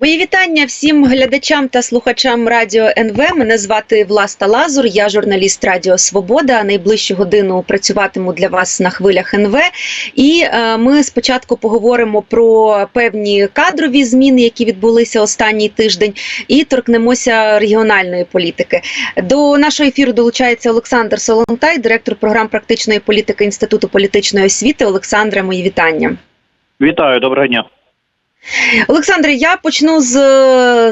Мої вітання всім глядачам та слухачам радіо НВ. Мене звати Власта Лазур. Я журналіст Радіо Свобода. Найближчу годину працюватиму для вас на хвилях НВ. І е, ми спочатку поговоримо про певні кадрові зміни, які відбулися останній тиждень, і торкнемося регіональної політики. До нашого ефіру долучається Олександр Солонтай, директор програм практичної політики Інституту політичної освіти. Олександре, мої вітання. Вітаю, доброго дня. Олександре, я почну з,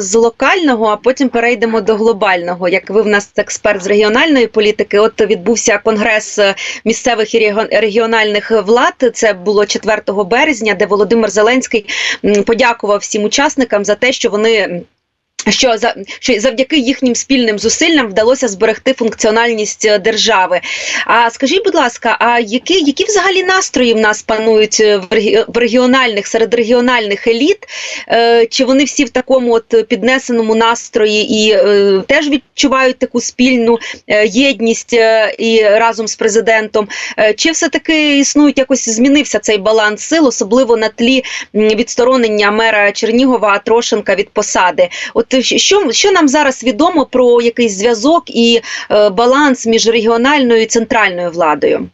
з локального, а потім перейдемо до глобального. Як ви в нас експерт з регіональної політики, от відбувся конгрес місцевих і регіональних влад. Це було 4 березня, де Володимир Зеленський подякував всім учасникам за те, що вони. Що за що завдяки їхнім спільним зусиллям вдалося зберегти функціональність е, держави? А скажіть, будь ласка, а які, які взагалі настрої в нас панують е, в, регі- в регіональних серед регіональних еліт? Е, чи вони всі в такому от піднесеному настрої і е, теж відчувають таку спільну е, єдність і разом з президентом? Чи все таки існують якось змінився цей баланс сил, особливо на тлі відсторонення мера Чернігова Трошенка від посади? От що, що нам зараз відомо про якийсь зв'язок і е, баланс між регіональною і центральною владою?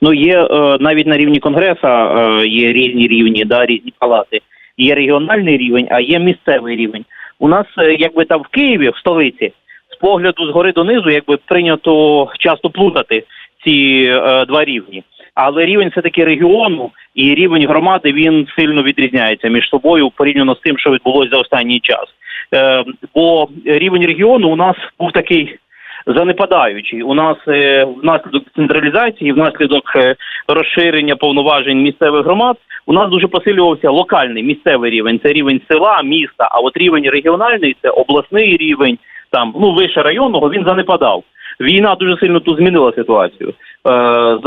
Ну є е, навіть на рівні конгреса е, є різні рівні, да, різні палати. Є регіональний рівень, а є місцевий рівень. У нас, е, якби там в Києві, в столиці, з погляду згори донизу, якби прийнято часто плутати ці е, два рівні. Але рівень все таки регіону і рівень громади він сильно відрізняється між собою порівняно з тим, що відбулося за останній час. Е, бо рівень регіону у нас був такий занепадаючий. У нас е, внаслідок централізації, внаслідок е, розширення повноважень місцевих громад, у нас дуже посилювався локальний місцевий рівень. Це рівень села, міста. А от рівень регіональний це обласний рівень, там ну вище районного він занепадав. Війна дуже сильно тут змінила ситуацію. Е,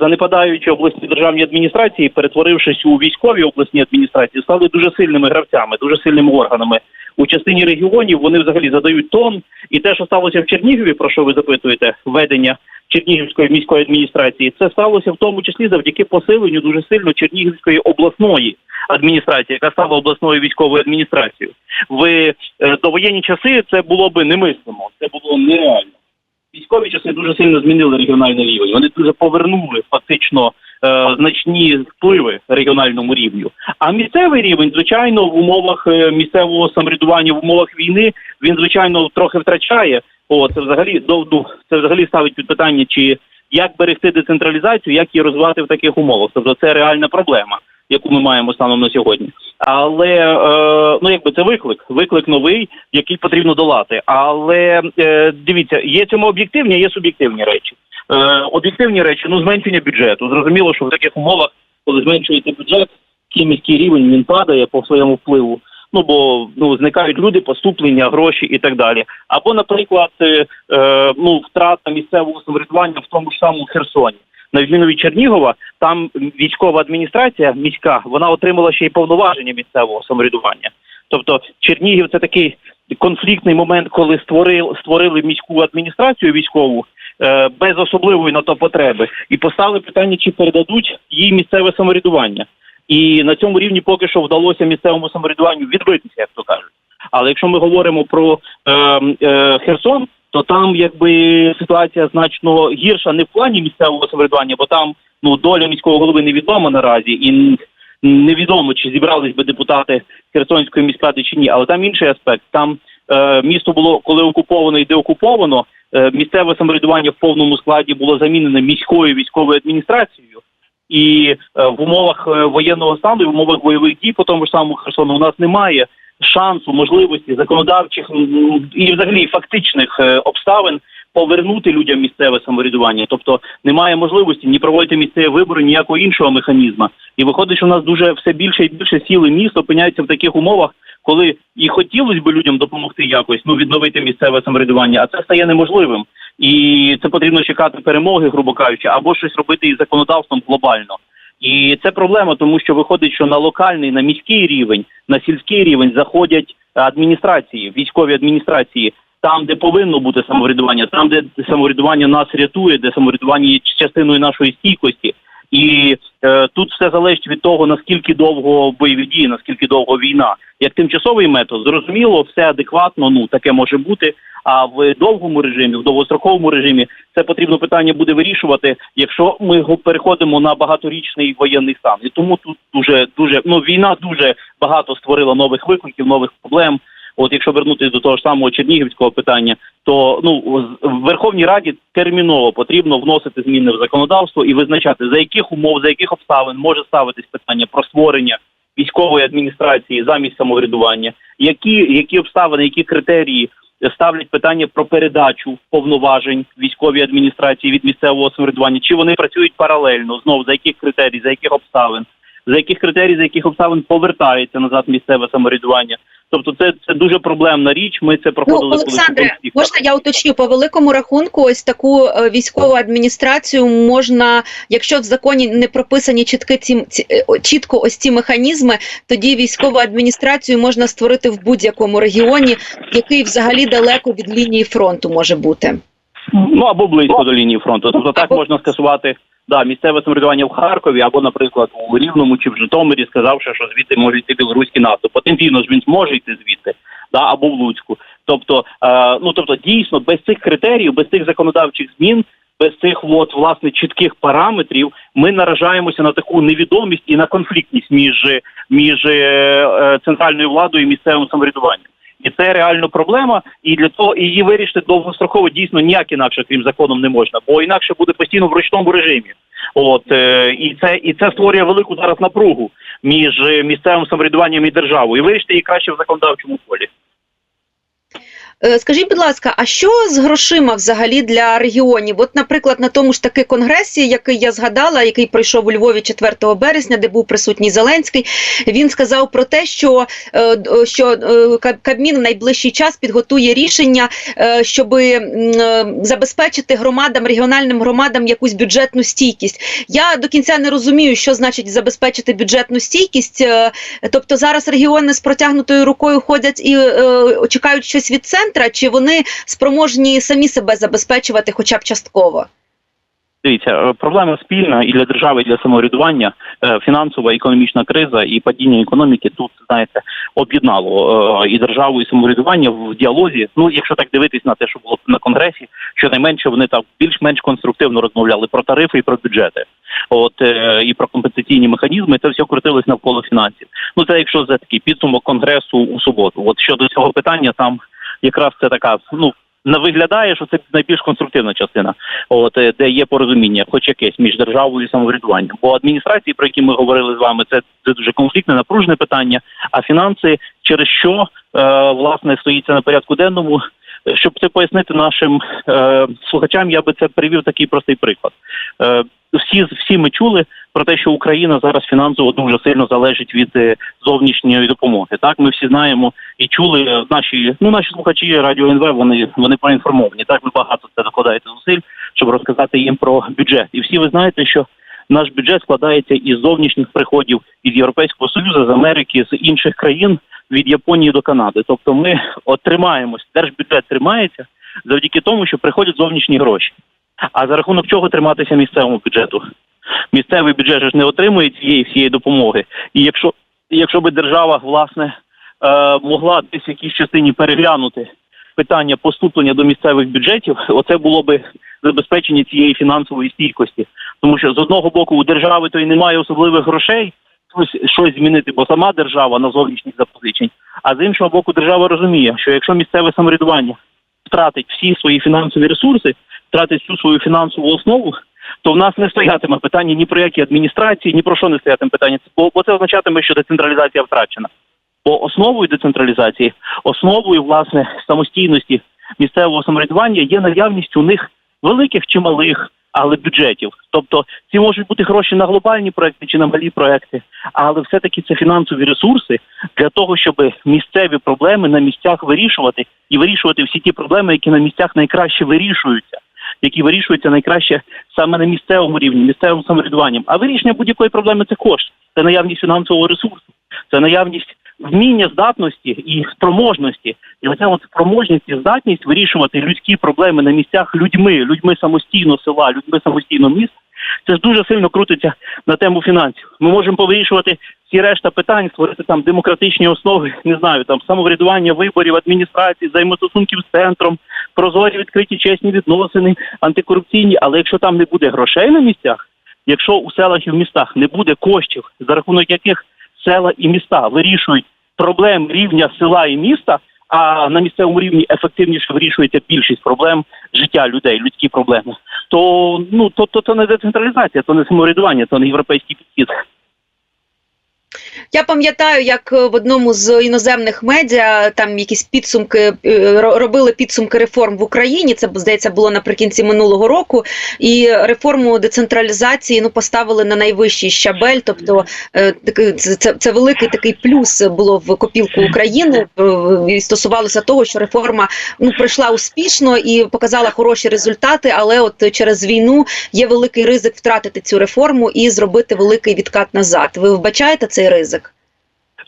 занепадаючи обласні державні адміністрації, перетворившись у військові обласні адміністрації, стали дуже сильними гравцями, дуже сильними органами. У частині регіонів вони взагалі задають тон. І те, що сталося в Чернігові, про що ви запитуєте, введення Чернігівської міської адміністрації, це сталося в тому числі завдяки посиленню дуже сильно Чернігівської обласної адміністрації, яка стала обласною військовою адміністрацією. В е, довоєнні часи це було би немислимо, це було нереально. Військові часи дуже сильно змінили регіональний рівень. Вони дуже повернули фактично е, значні впливи регіональному рівню. А місцевий рівень, звичайно, в умовах е, місцевого самоврядування, в умовах війни, він звичайно трохи втрачає. О, це взагалі до ну, це взагалі ставить під питання, чи як берегти децентралізацію, як її розвивати в таких умовах. Тобто це реальна проблема, яку ми маємо станом на сьогодні. Але е, ну якби це виклик, виклик новий, який потрібно долати. Але е, дивіться, є цьому об'єктивні, є суб'єктивні речі. Е, об'єктивні речі, ну зменшення бюджету. Зрозуміло, що в таких умовах, коли зменшується бюджет, міський рівень він падає по своєму впливу. Ну бо ну зникають люди, поступлення, гроші і так далі. Або, наприклад, е, е, ну втрата місцевого самоврядування в тому ж самому Херсоні. На відміну від Чернігова, там військова адміністрація міська вона отримала ще й повноваження місцевого самоврядування. Тобто Чернігів це такий конфліктний момент, коли створили створили міську адміністрацію військову е, без особливої на то потреби, і поставили питання, чи передадуть їй місцеве самоврядування. І на цьому рівні поки що вдалося місцевому самоврядуванню відбитися, як то кажуть. Але якщо ми говоримо про е, е, Херсон, то там якби ситуація значно гірша не в плані місцевого самоврядування, бо там ну доля міського голови невідома наразі, і невідомо чи зібрались би депутати Херсонської міськради чи ні. Але там інший аспект. Там е, місто було коли окуповано і деокуповано. Е, місцеве самоврядування в повному складі було замінене міською військовою адміністрацією. І е, в умовах е, воєнного стану, і в умовах бойових дій по тому ж самому Херсону у нас немає шансу, можливості законодавчих і взагалі фактичних е, обставин повернути людям місцеве самоврядування. Тобто немає можливості ні проводити місцеві вибори, ніякого іншого механізму. І виходить, що у нас дуже все більше і більше сіл і міст опиняються в таких умовах, коли і хотілося б людям допомогти якось ну відновити місцеве самоврядування, а це стає неможливим. І це потрібно чекати перемоги, грубо кажучи, або щось робити із законодавством глобально. І це проблема, тому що виходить, що на локальний, на міський рівень, на сільський рівень заходять адміністрації, військові адміністрації, там, де повинно бути самоврядування, там, де самоврядування нас рятує, де самоврядування є частиною нашої стійкості. І е, тут все залежить від того, наскільки довго бойові дії, наскільки довго війна. Як тимчасовий метод, зрозуміло, все адекватно, ну таке може бути. А в довгому режимі, в довгостроковому режимі, це потрібно питання буде вирішувати, якщо ми переходимо на багаторічний воєнний стан. І тому тут дуже дуже ну війна дуже багато створила нових викликів, нових проблем. От якщо вернутися до того ж самого чернігівського питання, то ну в Верховній Раді терміново потрібно вносити зміни в законодавство і визначати за яких умов, за яких обставин може ставитись питання про створення військової адміністрації замість самоврядування, які, які обставини, які критерії ставлять питання про передачу повноважень військовій адміністрації від місцевого самоврядування, чи вони працюють паралельно знову за яких критерій, за яких обставин, за яких критерій, за яких обставин повертається назад місцеве самоврядування. Тобто, це, це дуже проблемна річ. Ми це проходили ну, Олександре, конфліктах. можна я уточню по великому рахунку, ось таку е, військову адміністрацію можна, якщо в законі не прописані чітки ці, ці е, чітко ось ці механізми, тоді військову адміністрацію можна створити в будь-якому регіоні, який взагалі далеко від лінії фронту може бути. Ну або близько до лінії фронту. Тобто так можна скасувати да, місцеве самоврядування в Харкові, або, наприклад, у Рівному чи в Житомирі, сказавши, що звідти може йти білоруський наступ. Потенційно ж він зможе йти звідти, да, або в Луцьку. Тобто, е, ну тобто, дійсно, без цих критеріїв, без цих законодавчих змін. Без цих от, власне чітких параметрів ми наражаємося на таку невідомість і на конфліктність між, між е, е, центральною владою і місцевим самоврядуванням. І це реально проблема, і для того і її вирішити довгостроково дійсно ніяк інакше, крім законом, не можна, бо інакше буде постійно в ручному режимі. От е, і це і це створює велику зараз напругу між е, місцевим самоврядуванням і державою. І вирішити її краще в законодавчому полі. Е, Скажіть, будь ласка, а що з грошима взагалі для регіонів? От, наприклад, на тому ж таки конгресі, який я згадала, який пройшов у Львові 4 березня, де був присутній Зеленський, він сказав про те, що, е, що е, Кабмін в найближчий час підготує рішення, щоб забезпечити громадам, регіональним громадам якусь бюджетну стійкість. Я до кінця не розумію, що значить забезпечити бюджетну стійкість. Тобто зараз регіони з протягнутою рукою ходять і чекають щось від центра, чи вони спроможні самі себе забезпечувати, хоча б частково? Дивіться, е, проблема спільна і для держави, і для самоврядування. Е, Фінансова економічна криза і падіння економіки тут знаєте об'єднало е, і державу, і самоврядування в діалозі. Ну, якщо так дивитись на те, що було на конгресі, щонайменше вони так більш-менш конструктивно розмовляли про тарифи і про бюджети. От і про компенсаційні механізми, це все крутилось навколо фінансів. Ну це якщо за такий підсумок конгресу у суботу. От щодо цього питання, там якраз це така ну. Не виглядає, що це найбільш конструктивна частина, от е, де є порозуміння, хоч якесь між державою і самоврядуванням. Бо адміністрації, про які ми говорили з вами, це, це дуже конфліктне, напружене питання. А фінанси, через що е, власне стоїться на порядку денному. Щоб це пояснити нашим е, слухачам, я би це привів такий простий приклад. Е, всі всі ми чули про те, що Україна зараз фінансово дуже сильно залежить від е, зовнішньої допомоги. Так, ми всі знаємо і чули е, наші ну наші слухачі радіо НВ. Вони вони проінформовані. Так ви багато це докладаєте зусиль, щоб розказати їм про бюджет. І всі ви знаєте, що наш бюджет складається із зовнішніх приходів від Європейського союзу, з Америки, з інших країн від Японії до Канади. Тобто, ми отримаємось, держбюджет тримається завдяки тому, що приходять зовнішні гроші. А за рахунок чого триматися місцевому бюджету? Місцевий бюджет ж не отримує цієї всієї допомоги. І якщо, якщо би держава власне е, могла десь в якійсь частині переглянути питання поступлення до місцевих бюджетів, оце було би забезпечення цієї фінансової стійкості. Тому що з одного боку у держави то й немає особливих грошей щось, щось змінити, бо сама держава на зовнішніх запозичень. А з іншого боку, держава розуміє, що якщо місцеве самоврядування втратить всі свої фінансові ресурси, втратить всю свою фінансову основу, то в нас не стоятиме питання ні про які адміністрації, ні про що не стоятиме питання. Бо, це означатиме, що децентралізація втрачена. Бо основою децентралізації, основою власне самостійності місцевого самоврядування є наявність у них великих чи малих, але бюджетів. Тобто ці можуть бути гроші на глобальні проекти чи на малі проекти, але все-таки це фінансові ресурси для того, щоб місцеві проблеми на місцях вирішувати і вирішувати всі ті проблеми, які на місцях найкраще вирішуються. Які вирішуються найкраще саме на місцевому рівні, місцевим самоврядуванням. А вирішення будь-якої проблеми це кошт, це наявність фінансового ресурсу, це наявність вміння здатності і спроможності. І оця от спроможність і здатність вирішувати людські проблеми на місцях людьми, людьми самостійно села, людьми самостійно міст. Це ж дуже сильно крутиться на тему фінансів. Ми можемо повирішувати всі решта питань, створити там демократичні основи, не знаю, там самоврядування виборів, адміністрації, взаємостосунків з центром, прозорі, відкриті, чесні відносини, антикорупційні. Але якщо там не буде грошей на місцях, якщо у селах і в містах не буде коштів, за рахунок яких села і міста вирішують проблем рівня села і міста, а на місцевому рівні ефективніше вирішується більшість проблем життя людей, людські проблеми, то ну то, то, то не децентралізація, то не самоврядування, то не європейський підхід. Я пам'ятаю, як е, в одному з іноземних медіа там якісь підсумки е, робили підсумки реформ в Україні. Це здається було наприкінці минулого року. І реформу децентралізації ну поставили на найвищий щабель. Тобто е, це, це, великий такий плюс було в копілку України. І стосувалося того, що реформа ну пройшла успішно і показала хороші результати. Але от через війну є великий ризик втратити цю реформу і зробити великий відкат назад. Ви вбачаєте цей ризик?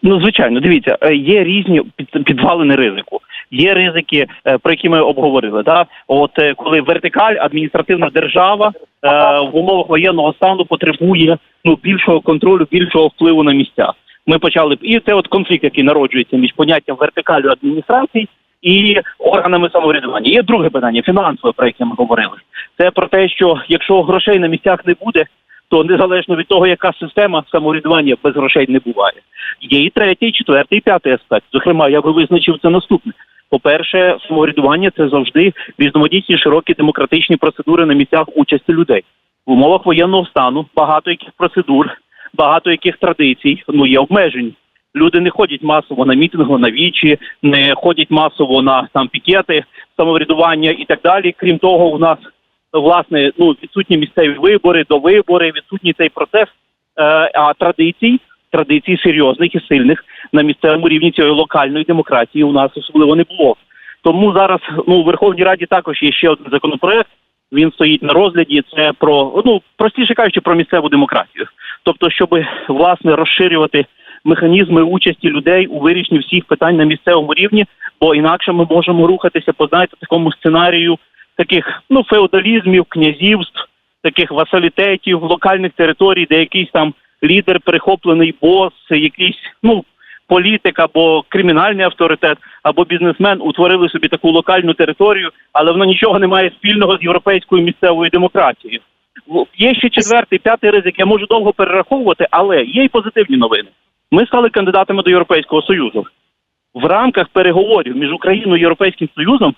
Ну, звичайно, дивіться, е, є різні під- підвалини ризику. Є ризики, е, про які ми обговорили. Да? От е, коли вертикаль, адміністративна держава е, в умовах воєнного стану потребує ну більшого контролю, більшого впливу на місця. Ми почали і це от конфлікт, який народжується між поняттям вертикалю адміністрації і органами самоврядування. Є друге питання, фінансове, про яке ми говорили. Це про те, що якщо грошей на місцях не буде, то незалежно від того, яка система самоврядування без грошей не буває. Є і третій, четвертий, і п'ятий аспект. Зокрема, я би визначив це наступне. По-перше, самоврядування це завжди різноманітні широкі демократичні процедури на місцях участі людей. В умовах воєнного стану багато яких процедур, багато яких традицій ну є обмежені. Люди не ходять масово на мітинги, на вічі, не ходять масово на там пікети, самоврядування і так далі. Крім того, у нас власне ну відсутні місцеві вибори, довибори, відсутній цей процес. Е, а традицій, традицій серйозних і сильних на місцевому рівні цієї локальної демократії у нас особливо не було. Тому зараз ну у Верховній Раді також є ще один законопроект. Він стоїть на розгляді. Це про ну простіше кажучи, про місцеву демократію. Тобто, щоб власне розширювати механізми участі людей у вирішенні всіх питань на місцевому рівні, бо інакше ми можемо рухатися по знаєте, такому сценарію таких ну феодалізмів, князівств, таких васалітетів, локальних територій, де якийсь там лідер, перехоплений бос, якийсь ну політик або кримінальний авторитет, або бізнесмен утворили собі таку локальну територію, але воно нічого не має спільного з європейською місцевою демократією. Є ще четвертий, п'ятий ризик. Я можу довго перераховувати, але є й позитивні новини. Ми стали кандидатами до Європейського Союзу. В рамках переговорів між Україною і Європейським Союзом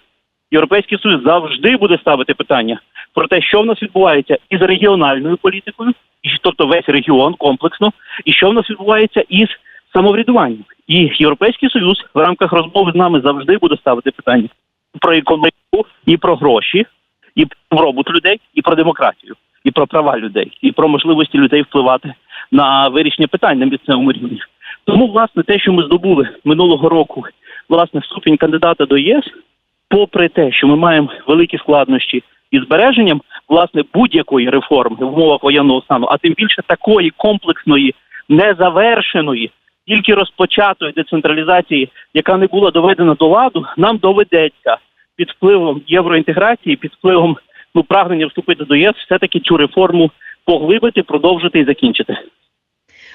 Європейський Союз завжди буде ставити питання про те, що в нас відбувається із регіональною політикою, і тобто весь регіон комплексно, і що в нас відбувається із самоврядуванням. І Європейський Союз в рамках розмови з нами завжди буде ставити питання про економіку і про гроші, і про робот людей, і про демократію, і про права людей, і про можливості людей впливати на вирішення питань на місцевому рівні. Тому, власне, те, що ми здобули минулого року, власне, ступінь кандидата до єС, попри те, що ми маємо великі складнощі із збереженням власне будь-якої реформи в умовах воєнного стану, а тим більше такої комплексної, незавершеної, тільки розпочатої децентралізації, яка не була доведена до ладу, нам доведеться під впливом євроінтеграції, під впливом ну прагнення вступити до ЄС, все таки цю реформу поглибити, продовжити і закінчити.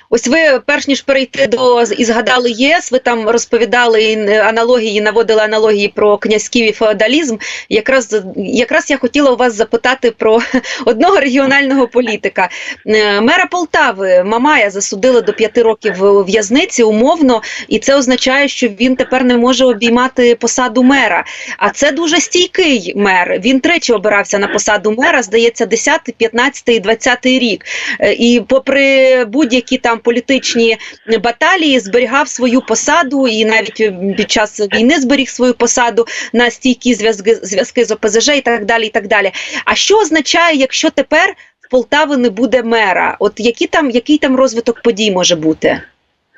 Ось ви, перш ніж перейти до і згадали ЄС, ви там розповідали аналогії, наводили аналогії про князьків і феодалізм. Якраз якраз я хотіла у вас запитати про одного регіонального політика. Е, Мера Полтави Мамая засудили до п'яти років в'язниці умовно, і це означає, що він тепер не може обіймати посаду мера. А це дуже стійкий мер. Він тричі обирався на посаду мера, здається, 10, 15 і 20 рік. Е, І попри будь-які там політичні баталії, зберігав свою посаду, і навіть під час війни зберіг свою посаду на стійкі зв'язки зв'язки з ОПЗЖ і так далі. І так далі. А що означає, якщо тепер в Полтави не буде мера? От які там який там розвиток подій може бути?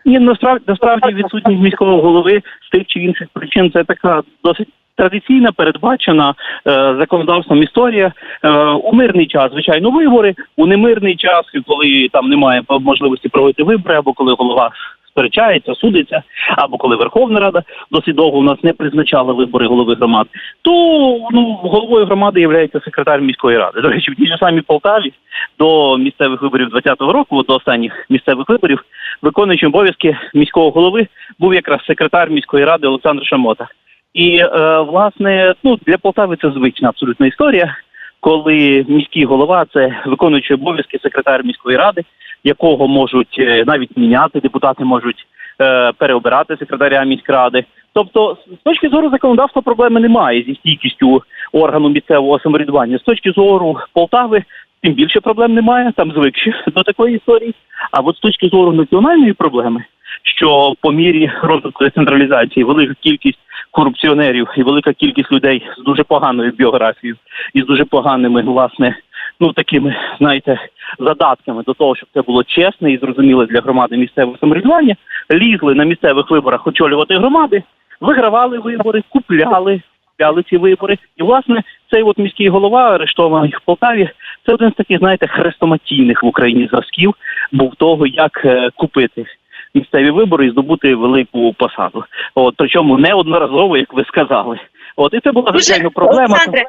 Ні, насправді насправді відсутність міського голови з тих чи інших причин це така досить традиційна, передбачена е, законодавством історія. Е, у мирний час, звичайно, вибори. У немирний час, коли там немає можливості проводити вибори, або коли голова сперечається, судиться, або коли Верховна Рада досить довго у нас не призначала вибори голови громад, то ну головою громади є секретар міської ради. До речі, в тій же самій Полтаві до місцевих виборів 2020 року, до останніх місцевих виборів, виконуючим обов'язки міського голови був якраз секретар міської ради Олександр Шамота. І е, власне, ну для Полтави це звична абсолютна історія, коли міський голова це виконуючий обов'язки секретар міської ради, якого можуть е, навіть міняти, депутати можуть е, переобирати секретаря міськради. Тобто, з точки зору законодавства проблеми немає зі стійкістю органу місцевого самоврядування. З точки зору Полтави, тим більше проблем немає, там звикші до такої історії. А от з точки зору національної проблеми, що по мірі розвитку децентралізації велика кількість корупціонерів і велика кількість людей з дуже поганою біографією і з дуже поганими, власне, ну такими, знаєте, задатками до того, щоб це було чесне і зрозуміле для громади місцевого самоврядування, лізли на місцевих виборах очолювати громади, вигравали вибори, купляли. купляли ці вибори, і власне цей от міський голова, арештований в Полтаві, це один з таких, знаєте, хрестоматійних в Україні зразків був того, як е, купити місцеві вибори і здобути велику посаду. От причому неодноразово, як ви сказали. От і це була звичайно проблема. Олександре,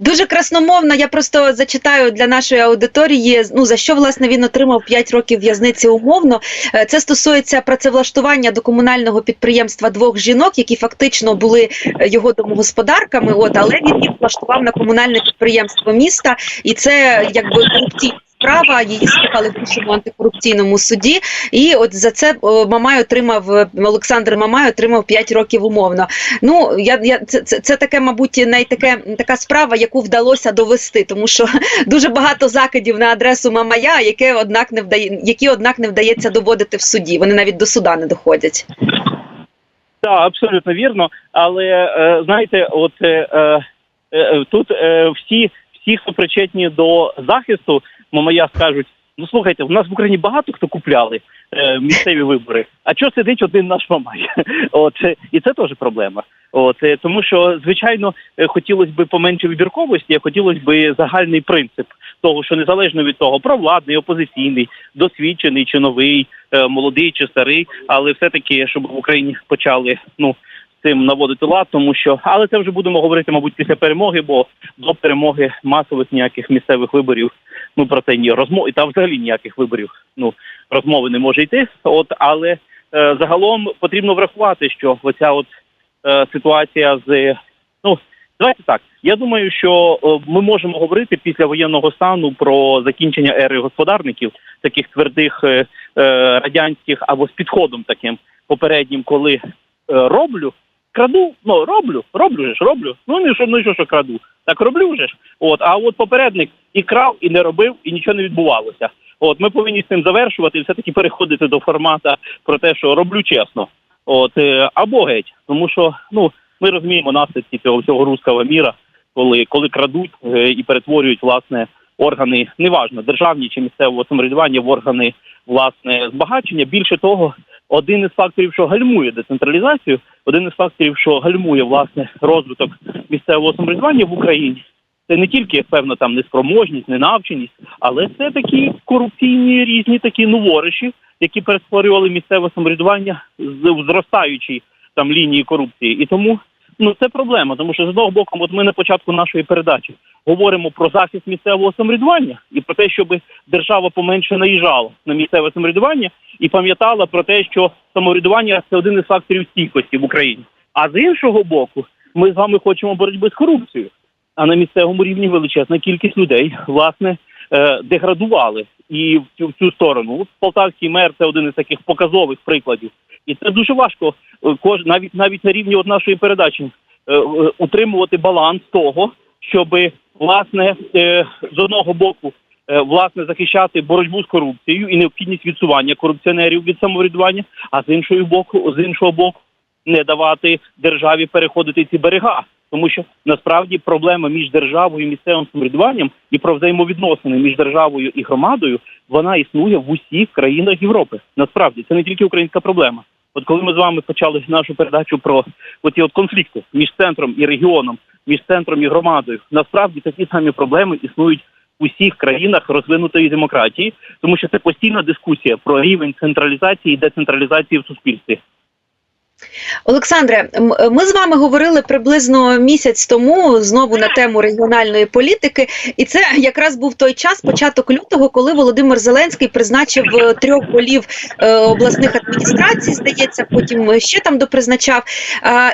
Дуже красномовно, я просто зачитаю для нашої аудиторії. Ну за що власне він отримав 5 років в'язниці умовно. Е, Це стосується працевлаштування до комунального підприємства двох жінок, які фактично були е, його домогосподарками. От але він їх влаштував на комунальне підприємство міста, і це якби корупційна справа. Її слухали в іншому антикорупційному суді. І от за це Мамай отримав е, Олександр Мамай отримав 5 років умовно. Ну я, я це, це, це таке, мабуть, найтаке така справа, яку вдалося довести, тому що дуже багато закидів на адресу Мамая, яке однак не вдає, які однак не вдається доводити в суді. Вони навіть до суда не доходять. Так, абсолютно вірно. Але е, знаєте, от е, е, е, тут е, всі, всі, хто причетні до захисту, моя скажуть: ну слухайте, в нас в Україні багато хто купляли е, місцеві вибори. А чого сидить один наш мамай? От е, і це теж проблема. От е, тому, що звичайно е, хотілося б поменше вибірковості, а хотілося б загальний принцип того, що незалежно від того, провладний, опозиційний, досвідчений чи новий, е, молодий чи старий, але все-таки, щоб в Україні почали ну цим наводити лад, тому що але це вже будемо говорити, мабуть, після перемоги, бо до перемоги масових ніяких місцевих виборів, ну про це ні розмов і там взагалі ніяких виборів, ну розмови не може йти. От але е, загалом потрібно врахувати, що оця от е, ситуація з ну. Давайте так. Я думаю, що е, ми можемо говорити після воєнного стану про закінчення ери господарників, таких твердих е, е, радянських або з підходом таким попереднім, коли е, роблю, краду, ну роблю, роблю ж, роблю. Ну не що, ну що, що краду. Так роблю вже ж. От, а от попередник і крав, і не робив, і нічого не відбувалося. От ми повинні з цим завершувати і все-таки переходити до формата про те, що роблю чесно. От е, або геть, тому що ну ми розуміємо наслідки цього всього руського міра, коли коли крадуть е, і перетворюють власне органи, неважно державні чи місцевого самоврядування в органи власне збагачення. Більше того, один із факторів, що гальмує децентралізацію, один із факторів, що гальмує власне розвиток місцевого самоврядування в Україні. Це не тільки певна там неспроможність, ненавченість, але це такі корупційні різні такі новориші, які перетворювали місцеве самоврядування з зростаючій там лінії корупції. І тому ну це проблема, тому що з одного боку, от ми на початку нашої передачі говоримо про захист місцевого самоврядування і про те, щоб держава поменше наїжджала на місцеве самоврядування і пам'ятала про те, що самоврядування це один із факторів стійкості в Україні. А з іншого боку, ми з вами хочемо боротьби з корупцією. А на місцевому рівні величезна кількість людей власне е, деградували і в цю, в цю сторону. Полтавський мер це один із таких показових прикладів, і це дуже важко е, кож навіть навіть на рівні от нашої передачі е, утримувати баланс того, щоб власне з одного боку власне захищати боротьбу з корупцією і необхідність відсування корупціонерів від самоврядування, а з іншого боку, з іншого боку, не давати державі переходити ці берега. Тому що насправді проблема між державою і місцевим самоврядуванням і про взаємовідносини між державою і громадою вона існує в усіх країнах Європи. Насправді це не тільки українська проблема. От коли ми з вами почали нашу передачу про оці от конфлікти між центром і регіоном, між центром і громадою, насправді такі самі проблеми існують усіх країнах розвинутої демократії, тому що це постійна дискусія про рівень централізації і децентралізації в суспільстві. Олександре, ми з вами говорили приблизно місяць тому знову на тему регіональної політики, і це якраз був той час, початок лютого, коли Володимир Зеленський призначив е, трьох голів е, обласних адміністрацій, здається, потім ще там допризначав.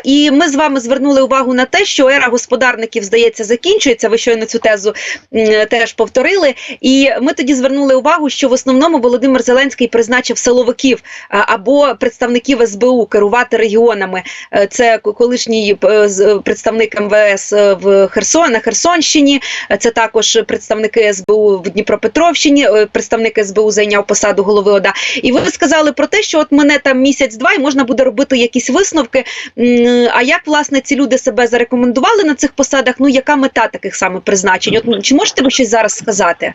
І ми з вами звернули увагу на те, що ера господарників, здається, закінчується. Ви щойно цю тезу теж повторили. І ми тоді звернули увагу, що в основному Володимир Зеленський призначив силовиків або представників СБУ керувати регіонами. Е, Це колишній е, з- представник МВС е, в Херсон на Херсонщині. е, Це також представники СБУ в Дніпропетровщині. е, Представник СБУ зайняв посаду голови ОДА. І ви сказали про те, що от мене там місяць-два, і можна буде робити якісь висновки. А як власне ці люди себе зарекомендували на цих посадах? Ну яка мета таких саме призначень? От чи можете ви щось зараз сказати?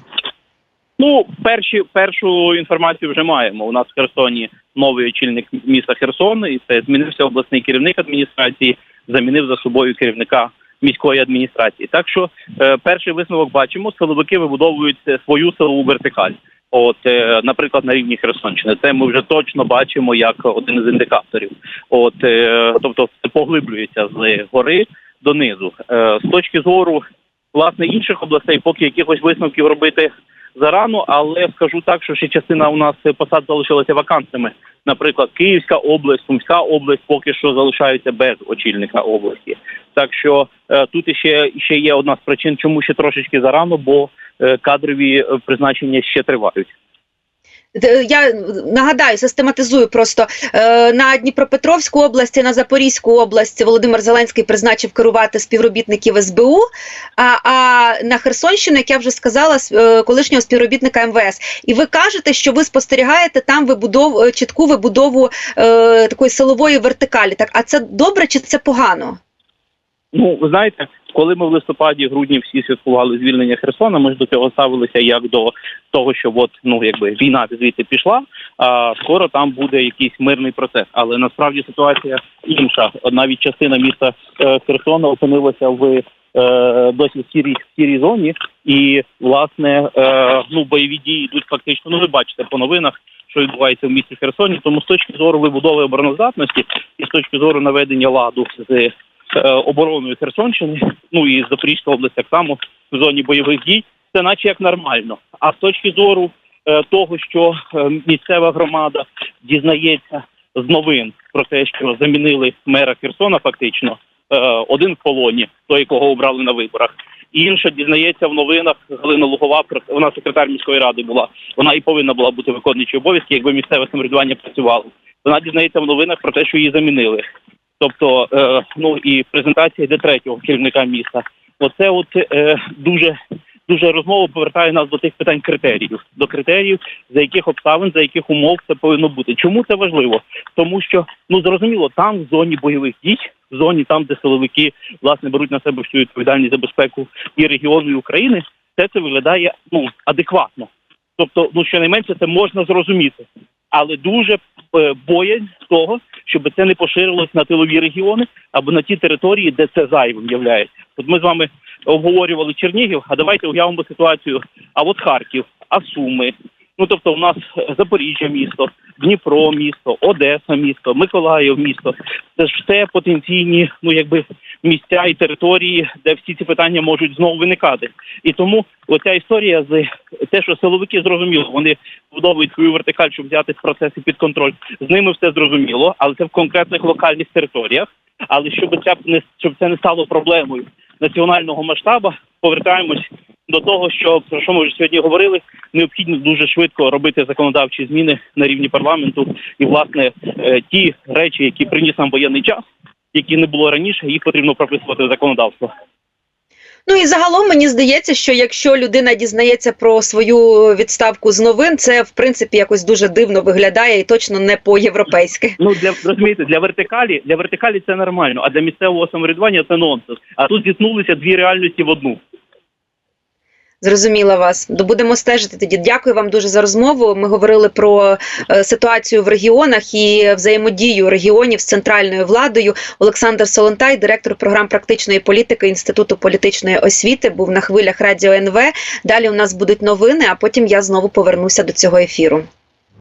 Ну, перші першу інформацію вже маємо. У нас в Херсоні новий очільник міста Херсон, і це змінився обласний керівник адміністрації, замінив за собою керівника міської адміністрації. Так що е, перший висновок бачимо, силовики вибудовують е, свою силову вертикаль. От, е, наприклад, на рівні Херсонщини, це ми вже точно бачимо як один із індикаторів. От, е, тобто, це поглиблюється з гори донизу. Е, з точки зору власне інших областей, поки якихось висновків робити зарано, але скажу так, що ще частина у нас посад залишилася вакантними. Наприклад, Київська область, Сумська область поки що залишаються без очільника області. Так що е, тут іще, ще є одна з причин, чому ще трошечки зарано, бо е, кадрові е, призначення ще тривають. Д- Я нагадаю, систематизую просто е, на Дніпропетровську область на Запорізьку область Володимир Зеленський призначив керувати співробітників СБУ. А, а на Херсонщину, як я вже сказала, е, колишнього співробітника МВС. І ви кажете, що ви спостерігаєте там вибудов е, чітку вибудову е, такої силової вертикалі. Так, а це добре чи це погано? Ну, ви знаєте, коли ми в листопаді, грудні всі святкували звільнення Херсона, ми ж до цього ставилися як до того, що от ну якби війна звідти пішла, а скоро там буде якийсь мирний процес. Але насправді ситуація інша. Навіть частина міста е, Херсона опинилася в е, досі в сірій, сірій зоні, і власне е, ну бойові дії йдуть фактично. Ну, ви бачите по новинах. Що відбувається в місті Херсоні, тому з точки зору вибудови обороноздатності і з точки зору наведення ладу з обороною Херсонщини, ну і Запорізька область так само в зоні бойових дій, це наче як нормально. А з точки зору е, того, що е, місцева громада дізнається з новин про те, що замінили мера Херсона, фактично е, один в полоні, той, якого обрали на виборах. Інша дізнається в новинах Галина Лугова, вона секретар міської ради була. Вона і повинна була бути виконуючою обов'язки, якби місцеве самоврядування працювало. Вона дізнається в новинах про те, що її замінили. Тобто, е, ну і презентація йде третього керівника міста. Оце от е, дуже дуже розмова повертає нас до тих питань критеріїв, до критеріїв, за яких обставин, за яких умов це повинно бути. Чому це важливо? Тому що ну зрозуміло, там в зоні бойових дій, в зоні там, де силовики власне беруть на себе всю відповідальність за безпеку і регіону і України, все це виглядає ну адекватно. Тобто, ну щонайменше це можна зрозуміти, але дуже е, боязнь того, щоб це не поширилось на тилові регіони або на ті території, де це зайвим являється. От ми з вами обговорювали Чернігів, а давайте уявимо ситуацію. А от Харків, а Суми. Ну тобто, у нас Запоріжжя місто, Дніпро місто, Одеса місто, Миколаїв місто. Це ж все потенційні, ну якби місця і території, де всі ці питання можуть знову виникати. І тому оця історія з те, що силовики зрозуміло, вони вбудовують свою вертикаль, щоб взяти процеси під контроль. З ними все зрозуміло, але це в конкретних локальних територіях. Але щоб це не щоб це не стало проблемою національного масштабу, повертаємось до того, що про що ми вже сьогодні говорили, необхідно дуже швидко робити законодавчі зміни на рівні парламенту, і власне е, ті речі, які приніс нам воєнний час, які не було раніше, їх потрібно прописувати в законодавство. Ну і загалом мені здається, що якщо людина дізнається про свою відставку з новин, це в принципі якось дуже дивно виглядає і точно не по-європейськи. Ну для розумієте, для вертикалі для вертикалі це нормально, а для місцевого самоврядування це нонсенс. А тут зіткнулися дві реальності в одну. Зрозуміла вас. До- Будемо стежити тоді. Дякую вам дуже за розмову. Ми говорили про е, ситуацію в регіонах і взаємодію регіонів з центральною владою. Олександр Солонтай, директор програм практичної політики Інституту політичної освіти, був на хвилях радіо НВ. Далі у нас будуть новини, а потім я знову повернуся до цього ефіру.